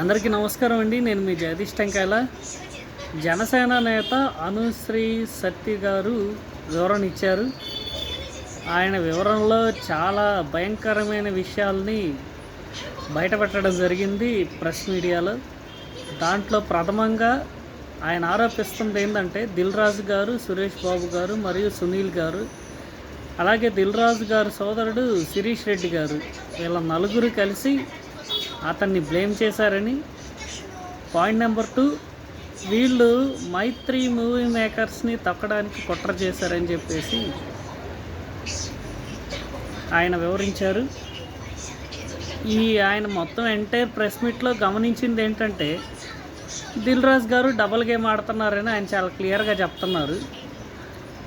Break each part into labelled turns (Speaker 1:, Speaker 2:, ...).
Speaker 1: అందరికీ నమస్కారం అండి. నేను మీ జగదీష్ టెంకాయల. జనసేన నేత అనుశ్రీ శక్తి గారు వివరణ ఇచ్చారు. ఆయన వివరణలో చాలా భయంకరమైన విషయాల్ని బయటపెట్టడం జరిగింది ప్రెస్ మీడియాలో. దాంట్లో ప్రథమంగా ఆయన ఆరోపిస్తుంది ఏంటంటే దిల్ రాజు గారు సురేష్ బాబు గారు మరియు సునీల్ గారు. అలాగే దిల్ రాజు గారు సోదరుడు శిరీష్ రెడ్డి గారు. వీళ్ళ నలుగురు కలిసి అతన్ని బ్లేమ్ చేశారని పాయింట్ నెంబర్ టూ వీళ్ళు మైత్రి మూవీ మేకర్స్ని తొక్కడానికి కుట్ర చేశారని చెప్పేసి ఆయన వివరించారు. ఈ ఆయన మొత్తం ఎంటైర్ ప్రెస్ మీట్లో గమనించింది ఏంటంటే దిల్ రాజు గారు డబల్ గేమ్ ఆడుతున్నారని ఆయన చాలా క్లియర్గా చెప్తున్నారు.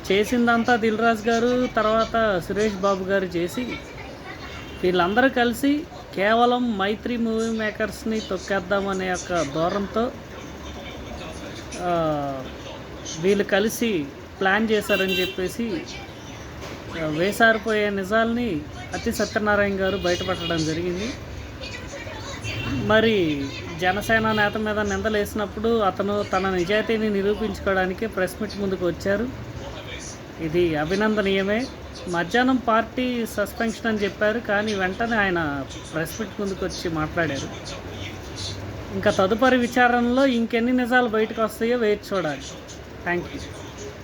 Speaker 1: చేసిందంతా దిల్ రాజు గారు తర్వాత సురేష్ బాబు గారు చేసి వీళ్ళందరూ కలిసి కేవలం మైత్రి మూవీ మేకర్స్ని తొక్కేద్దామనే యొక్క ధోరణితో వీళ్ళు కలిసి ప్లాన్ చేశారని చెప్పేసి వేసారిపోయే నిజాల్ని అతి సత్యనారాయణ గారు బయటపెట్టడం జరిగింది. మరి జనసేన నేత మీద నిందలు వేసినప్పుడు అతను తన నిజాయితీని నిరూపించుకోవడానికి ప్రెస్ మీట్ ముందుకు వచ్చారు. ఇది అభినందనీయమే. మధ్యాహ్నం పార్టీ సస్పెన్షన్ అని చెప్పారు కానీ వెంటనే ఆయన ప్రెస్ మీట్ ముందుకు వచ్చి మాట్లాడారు. ఇంకా తదుపరి విచారణలో ఇంకెన్ని నిజాలు బయటకు వస్తాయో వేచి చూడాలి. Thank you